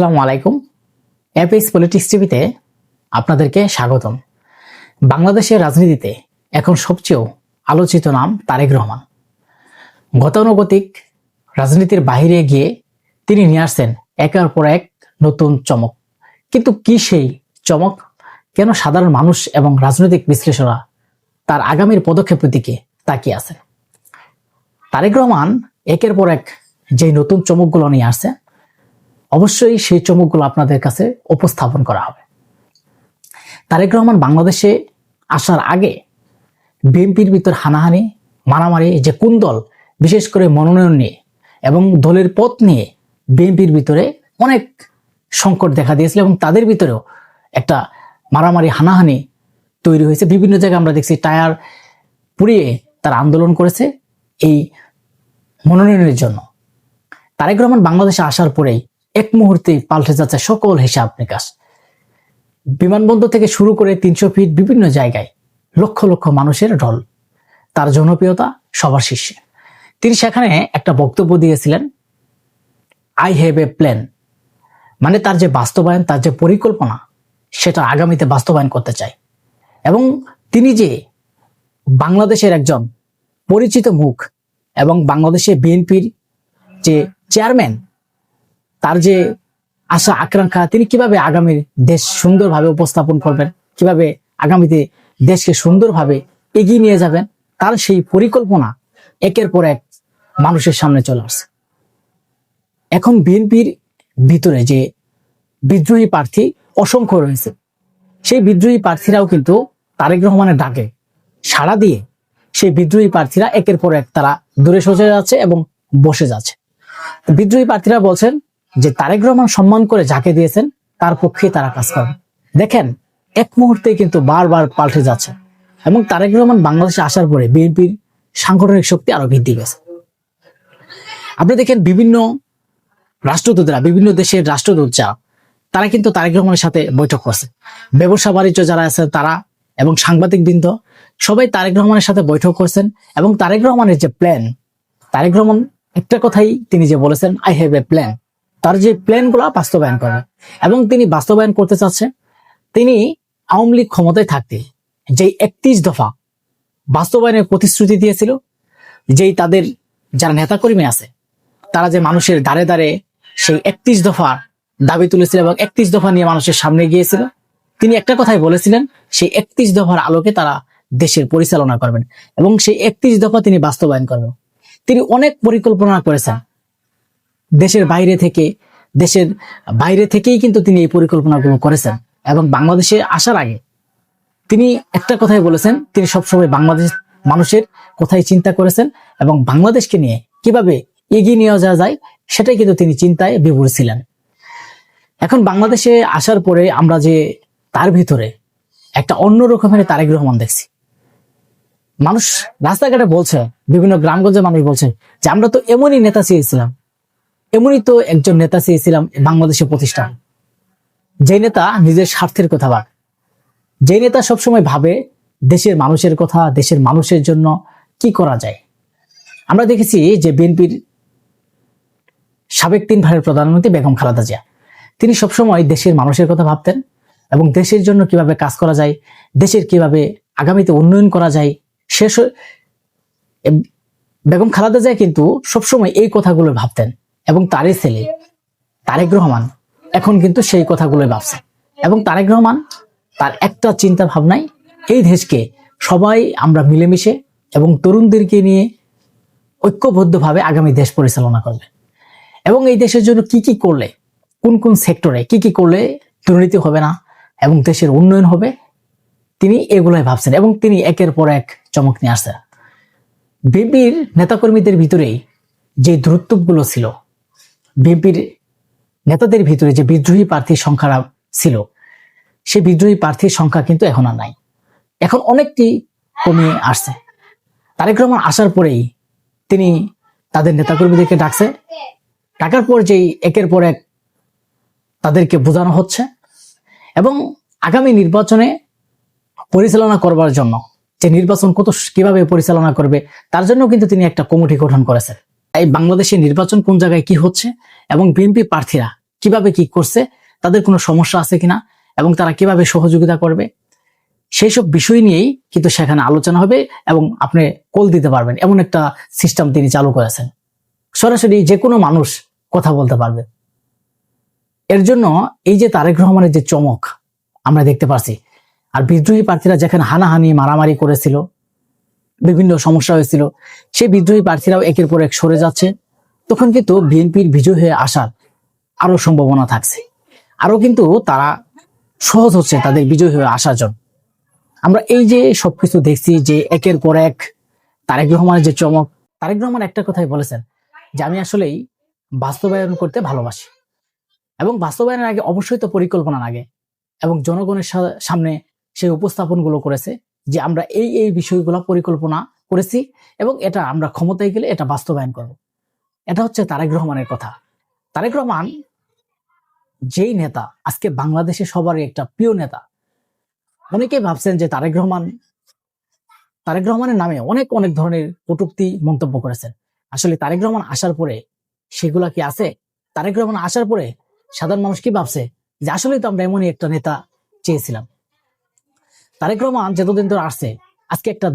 আসসালামু আলাইকুম। APS politics টিভিতে আপনাদেরকে স্বাগতম। বাংলাদেশের রাজনীতিতে এখন সবচেয়ে আলোচিত নাম তারেক রহমান। গতানুগতিক রাজনীতির বাইরে গিয়ে তিনি নিয়ে আসছেন একের পর এক নতুন চমক। কিন্তু কি সেই চমক? কেন সাধারণ মানুষ এবং রাজনৈতিক বিশ্লেষকরা তার আগামীর পদক্ষেপের দিকে তাকিয়ে আছেন? তারেক রহমান একের পর এক যে নতুন চমকগুলো নিয়ে আসছে অবশ্যই সেই চমকগুলো আপনাদের কাছে উপস্থাপন করা হবে। তারেক রহমান বাংলাদেশে আসার আগে বিএনপির ভিতর হানাহানি, মারামারি যে কোন দল, বিশেষ করে মনোনয়ন নিয়ে এবং দলের পথ নিয়ে বিএনপির ভিতরে অনেক সংকট দেখা দিয়েছিল এবং তাদের ভিতরেও একটা মারামারি, হানাহানি তৈরি হয়েছে। বিভিন্ন জায়গায় আমরা দেখছি টায়ার পুড়িয়ে তারা আন্দোলন করেছে এই মনোনয়নের জন্য। তারেক রহমান বাংলাদেশে আসার পরেই এক মুহূর্তে পাল্টে যাচ্ছে সকল হিসাব নিকাশ। বিমানবন্দর থেকে শুরু করে তিনশো ফিট বিভিন্ন জায়গায় লক্ষ লক্ষ মানুষের ঢল। তার জনপ্রিয়তা সবার শীর্ষে। তিনি সেখানে একটা বক্তব্য দিয়েছিলেন আই হ্যাভ এ প্ল্যান মানে তার যে বাস্তবায়ন, তার যে পরিকল্পনা, সেটা আগামীতে বাস্তবায়ন করতে চাই এবং তিনি যে বাংলাদেশের একজন পরিচিত মুখ এবং বাংলাদেশে বিএনপির যে চেয়ারম্যান তার যে আশা আকাঙ্ক্ষা, তিনি কীভাবে আগামী দেশ সুন্দরভাবে উপস্থাপন করবেন? কীভাবে আগামীতে দেশকে সুন্দরভাবে এগিয়ে নিয়ে যাবেন? তার সেই পরিকল্পনা একের পর এক মানুষের সামনে চলে আসছে। এখন বিএনপির ভিতরে যে বিদ্রোহী প্রার্থী অসংখ্য রয়েছে। সেই বিদ্রোহী প্রার্থীরাও কিন্তু তারেক রহমানের ডাকে সাড়া দিয়ে সেই বিদ্রোহী প্রার্থীরা একের পর এক তারা দূরে সরে যাচ্ছে এবং বসে যাচ্ছে। বিদ্রোহী প্রার্থীরা বলছেন যে তারেক রহমান সম্মান করে যাকে দিয়েছেন, তার পক্ষে তারা কাজ করেন দেখেন, এক মুহূর্তে কিন্তু বারবার পাল্টে যাচ্ছে। এবং তারেক রহমান বাংলাদেশে আসার পরে বিএনপির সাংগঠনিক শক্তি আরও বৃদ্ধি পেয়েছে। আপনি দেখেন বিভিন্ন রাষ্ট্রদূতরা, বিভিন্ন দেশের রাষ্ট্রদূত যা তারা কিন্তু তারেক রহমানের সাথে বৈঠক করছে। ব্যবসা বাণিজ্য যারা আছে তারা এবং সাংবাদিক বৃন্দ, সবাই তারেক রহমানের সাথে বৈঠক করছেন। এবং তারেক রহমানের যে প্ল্যান তারেক রহমান একটা কথাই তিনি যে বলেছেন আই হ্যাভ এ প্ল্যান তার যে প্ল্যানগুলো বাস্তবায়ন করবে। এবং তিনি বাস্তবায়ন করতে চাচ্ছেন তিনি আওয়ামী লীগ ক্ষমতায় থাকতে যে একত্রিশ দফা বাস্তবায়নের প্রতিশ্রুতি দিয়েছিল, যেই তাদের যারা নেতাকর্মী আছে, তারা যে মানুষের দাঁড়ে দাঁড়ে সেই একত্রিশ দফা দাবি তুলেছিল এবং একত্রিশ দফা নিয়ে মানুষের সামনে গিয়েছিল, তিনি একটা কথাই বলেছিলেন, সেই একত্রিশ দফার আলোকে তারা দেশের পরিচালনা করবেন এবং সেই একত্রিশ দফা তিনি বাস্তবায়ন করবেন। তিনি অনেক পরিকল্পনা করেছেন দেশের বাইরে থেকে, দেশের বাইরে থেকেই কিন্তু তিনি এই পরিকল্পনাগুলো করেছেন এবং বাংলাদেশে আসার আগে তিনি একটা কথাই বলেছেন, তিনি সবসময় বাংলাদেশ মানুষের কথাই চিন্তা করেছেন এবং বাংলাদেশকে নিয়ে কীভাবে এগিয়ে নিয়ে যাওয়া যায় সেটাই কিন্তু তিনি চিন্তায় বিভোর ছিলেন। এখন বাংলাদেশে আসার পরে আমরা যে তার ভিতরে একটা অন্য রকমের তারেক রহমান দেখছি। মানুষ রাস্তাঘাটে বলছে, বিভিন্ন গ্রামগঞ্জের মানুষ বলছে যে, আমরা তো এমনই নেতা চেয়েছিলাম এমনই তো একজন নেতা চেয়েছিলাম বাংলাদেশে প্রতিষ্ঠা। যে নেতা নিজের স্বার্থের কথা ভাবে। যে নেতা সবসময় ভাবে দেশের মানুষের কথা, দেশের মানুষের জন্য কি করা যায়। আমরা দেখেছি যে বিএনপির সাবেক তিন ভাইয়ের প্রধানমন্ত্রী বেগম খালেদা জিয়া। তিনি সবসময় দেশের মানুষের কথা ভাবতেন এবং দেশের জন্য কীভাবে কাজ করা যায়, দেশের কীভাবে আগামীতে উন্নয়ন করা যায়, শেষ বেগম খালেদা জিয়া কিন্তু সবসময় এই কথাগুলো ভাবতেন। এবং তারই ছেলে, তারেক রহমান। এখন কিন্তু সেই কথাগুলো ভাবছে। এবং তারেক রহমান, তার একটা চিন্তা ভাবনাই, এই দেশকে সবাই আমরা মিলেমিশে এবং তরুণদেরকে নিয়ে ঐক্যবদ্ধভাবে আগামী দেশ পরিচালনা করবে। এবং এই দেশের জন্য কি কি করলে, কোন কোন সেক্টরে কি কি করলে দুর্নীতি হবে না এবং দেশের উন্নয়ন হবে, তিনি এগুলোই ভাবছেন এবং তিনি একের পর এক চমক নিয়ে আসছেন। বিএনপির নেতাকর্মীদের ভিতরেই যে দ্রুত্বগুলো ছিল বিএনপির নেতাদের ভিতরে যে বিদ্রোহী প্রার্থীর সংখ্যা ছিল, সে বিদ্রোহী প্রার্থীর সংখ্যা কিন্তু এখন আর নাই। এখন অনেকটি কমিয়ে আসছে। তারেক রহমান আসার পরেই তিনি তাদের নেতাকর্মীদেরকে ডাকছে। ডাকার পর যেই একের পর এক তাদেরকে বোঝানো হচ্ছে এবং আগামী নির্বাচনে পরিচালনা করবার জন্য, যে নির্বাচন কত কীভাবে পরিচালনা করবে, তার জন্য কিন্তু তিনি একটা কমিটি গঠন করেছেন। এই বাংলাদেশের নির্বাচন কোন জায়গায় কি হচ্ছে এবং বিএনপি প্রার্থীরা কীভাবে কি করছে, তাদের কোনো সমস্যা আছে কিনা এবং তারা কীভাবে সহযোগিতা করবে সেই সব বিষয় নিয়েই কিন্তু সেখানে আলোচনা হবে এবং আপনি কল দিতে পারবেন। এমন একটা সিস্টেম তিনি চালু করেছেন। সরাসরি যে কোনো মানুষ কথা বলতে পারবে। এর জন্য এই যে তারেক রহমানের যে চমক আমরা দেখতে পাচ্ছি আর বিদ্রোহী প্রার্থীরা যেখানে হানাহানি, মারামারি করেছিল বিভিন্ন সমস্যা হয়েছিল। সেই বিদ্রোহী প্রার্থীরাও একের পর এক সরে যাচ্ছে। তখন কিন্তু বিএনপির বিজয় হয়ে আসার আরও সম্ভাবনা থাকছে। আরও কিন্তু তারা সহজ হচ্ছে তাদের বিজয় হয়ে আসার জন্য। আমরা এই যে সবকিছু দেখছি যে একের পর এক তারেক রহমানের যে চমক, তারেক রহমান একটা কথাই বলেছেন যে, আমি আসলেই বাস্তবায়ন করতে ভালোবাসি। এবং বাস্তবায়নের আগে অবশ্যই তো পরিকল্পনা লাগে এবং জনগণের সা- সামনে সেই উপস্থাপনগুলো করেছে। যে আমরা এই এই বিষয়গুলো পরিকল্পনা করেছি এবং এটা আমরা ক্ষমতায় গেলে এটা বাস্তবায়ন করব। এটা হচ্ছে তারেক রহমানের কথা। তারেক রহমান যেই নেতা, আজকে বাংলাদেশে সবারই একটা প্রিয় নেতা। অনেকেই ভাবছেন যে তারেক রহমান, তারেক রহমানের নামে অনেক অনেক ধরনের কটূক্তি মন্তব্য করেছেন। আসলে তারেক রহমান আসার পরে সেগুলা কি আছে? তারেক রহমান আসার পরে সাধারণ মানুষ কি ভাবছে? যে আসলে তো আমরা এমনই একটা নেতা চেয়েছিলাম। তারেক রহমান যতদিন ধরে আসছে, আজকে একটা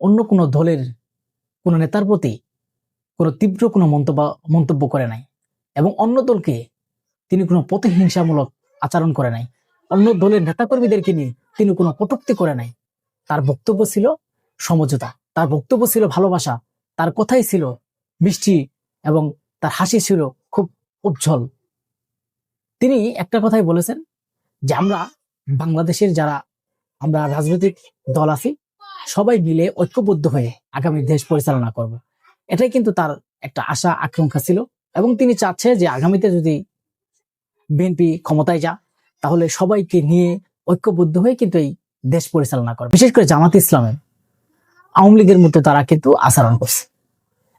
অন্য কোনো দলের কোনো নেতার প্রতি কোনো তীব্র কোনো মন্তব্য মন্তব্য করে নাই এবং অন্য দলকে তিনি কোনো প্রতিহিংসামূলক আচরণ করে নাই। অন্য দলের নেতাকর্মীদেরকে নিয়ে তিনি কোনো কটূক্তি করে নাই। তার বক্তব্য ছিল সমঝোতা, তার বক্তব্য ছিল ভালোবাসা, তার কথাই ছিল মিষ্টি এবং তার হাসি ছিল খুব উজ্জ্বল। তিনি একটা কথাই বলেছেন যে, আমরা বাংলাদেশের যারা আমরা রাজনৈতিক দল আছি, সবাই মিলে ঐক্যবদ্ধ হয়ে আগামী দেশ পরিচালনা করব। এটাই কিন্তু তার একটা আশা, আকাঙ্ক্ষা ছিল এবং তিনি চাচ্ছে যে আগামীতে যদি বিএনপি ক্ষমতায় যা তাহলে সবাইকে নিয়ে ঐক্যবদ্ধ হয়ে কিন্তু এই দেশ পরিচালনা করবে। বিশেষ করে জামাত ইসলামের আওয়ামী লীগের মতো তারা কিন্তু আচরণ করছে।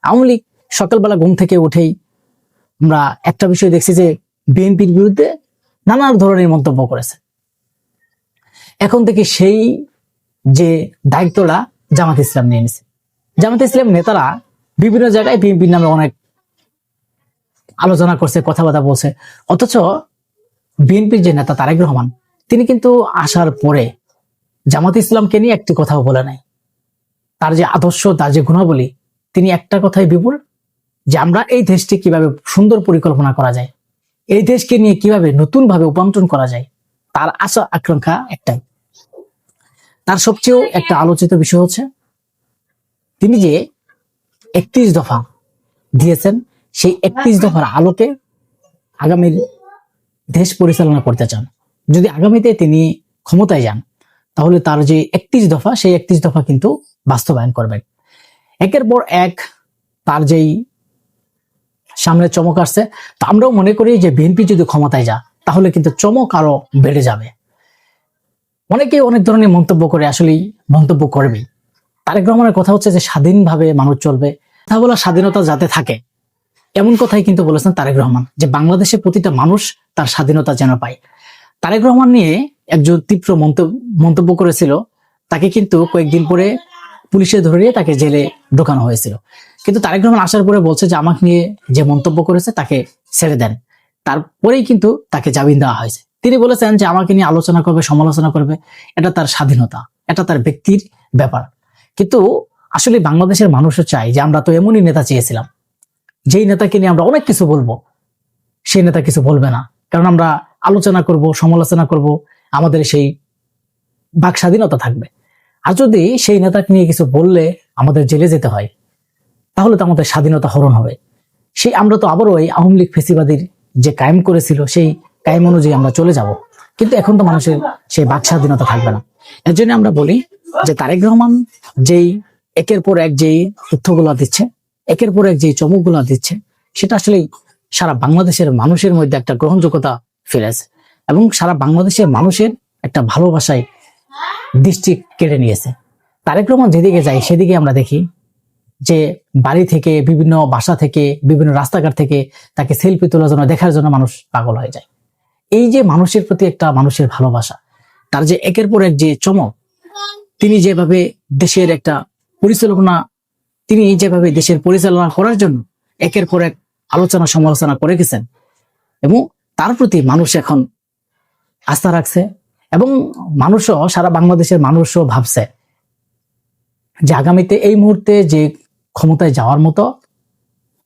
আওয়ামী লীগ সকালবেলা ঘুম থেকে উঠেই আমরা একটা বিষয় দেখছি যে বিএনপির বিরুদ্ধে নানা ধরনের মন্তব্য করেছে। এখন থেকে সেই যে দায়িত্বটা জামাত ইসলাম নিয়ে নিছে। জামাত ইসলাম নেতারা বিভিন্ন জায়গায় বিএনপির নামে অনেক আলোচনা করছে, কথাবার্তা বলছে। অথচ বিএনপির যে নেতা তারেক রহমান, তিনি কিন্তু আসার পরে জামাত ইসলামকে নিয়ে একটি কথাও বলে নাই। তার যে আদর্শ, তার যে গুণাবলী, তিনি একটা কথাই বিপুল যে আমরা এই দেশটি কীভাবে সুন্দর পরিকল্পনা করা যায়, এই দেশকে নিয়ে কীভাবে নতুন ভাবে রূপান্তরণ করা যায়, তার আশা, আকাঙ্ক্ষা একটাই। তার সবচেয়েও একটা আলোচিত বিষয় হচ্ছে, তিনি যে একত্রিশ দফা দিয়েছেন, সেই একত্রিশ দফার আলোকে আগামীর দেশ পরিচালনা করতে চান। যদি আগামীতে তিনি ক্ষমতায় যান, তাহলে তার যে একত্রিশ দফা, সেই একত্রিশ দফা কিন্তু বাস্তবায়ন করবেন। একের পর এক তার যেই সামনে চমক আসছে, তা আমরাও মনে করি যে বিএনপি যদি ক্ষমতায় যা তাহলে কিন্তু চমক আরও বেড়ে যাবে। অনেকে অনেক ধরনের মন্তব্য করে, আসলেই মন্তব্য করবেই। তারেক রহমানের কথা হচ্ছে যে, স্বাধীনভাবে মানুষ চলবে। কথা বলার স্বাধীনতা যাতে থাকে, এমন কথাই কিন্তু বলেছেন তারেক রহমান, যে বাংলাদেশের প্রতিটা মানুষ তার স্বাধীনতা যেন পায়। তারেক রহমান নিয়ে একজন তীব্র মন্তব্য করেছিল, তাকে কিন্তু কয়েকদিন পরে পুলিশে ধরিয়ে তাকে জেলে ঢোকানো হয়েছিল। কিন্তু তারেক রহমান আসার পরে বলছে যে, আমাকে নিয়ে যে মন্তব্য করেছে তাকে ছেড়ে দেন। তারপরেই কিন্তু তাকে জামিন দেওয়া হয়েছে। তিনি বলেছেন যে আমাকে নিয়ে আলোচনা করবে, সমালোচনা করবে। এটা তার স্বাধীনতা, এটা তার ব্যক্তির ব্যাপার। কিন্তু আসলে বাংলাদেশের মানুষও চায় যে আমরা তো এমনই নেতা চেয়েছিলাম। যেই নেতাকে নিয়ে আমরা অনেক কিছু বলব, সেই নেতা কিছু বলবে না। কারণ আমরা আলোচনা করব, সমালোচনা করব, আমাদের সেই বাক স্বাধীনতা থাকবে। আর যদি সেই নেতাকে নিয়ে কিছু বললে আমাদের জেলে যেতে হয়, তাহলে তো আমাদের স্বাধীনতা হরণ হবে। সেই আমরা তো আবারও এই আওয়ামী লীগ ফেসিবাদীর যে কায়েম করেছিল, সেই কায়েম অনুযায়ী আমরা চলে যাব। কিন্তু এখন তো মানুষের সেই বাক থাকবে না। এর জন্য আমরা বলি যে তারেক রহমান যেই একের পর এক যেই তথ্যগুলো দিচ্ছে, একের পর এক যে চমকগুলো দিচ্ছে, সেটা আসলেই সারা বাংলাদেশের মানুষের মধ্যে একটা গ্রহণযোগ্যতা ফেলেছে এবং সারা বাংলাদেশের মানুষের একটা ভালোবাসায় দৃষ্টি কেড়ে নিয়েছে। তারেক রহমান যেদিকে যায়, সেদিকে আমরা দেখি যে বাড়ি থেকে বিভিন্ন বাসা থেকে, বিভিন্ন রাস্তাঘাট থেকে তাকে সেলফি তোলার জন্য, দেখার জন্য মানুষ পাগল হয়ে যায়। এই যে মানুষের প্রতি একটা মানুষের ভালোবাসা, তার যে একের পর এক যে চমক, তিনি যেভাবে দেশের একটা পরিচালনা, তিনি যেভাবে দেশের পরিচালনা করার জন্য একের পর এক আলোচনা সমালোচনা করে গেছেন এবং তার প্রতি মানুষ এখন আস্থা রাখছে এবং মানুষও, সারা বাংলাদেশের মানুষও ভাবছে যে আগামীতে এই মুহূর্তে যে ক্ষমতায় যাওয়ার মতো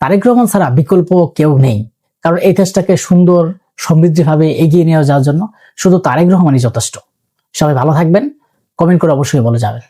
তারেক রহমান ছাড়া বিকল্প কেউ নেই। কারণ এই দেশটাকে সুন্দর সমৃদ্ধিভাবে এগিয়ে নিয়ে যাওয়ার জন্য শুধু তারেক রহমানই যথেষ্ট। সবাই ভালো থাকবেন, কমেন্ট করে অবশ্যই বলে যাবেন।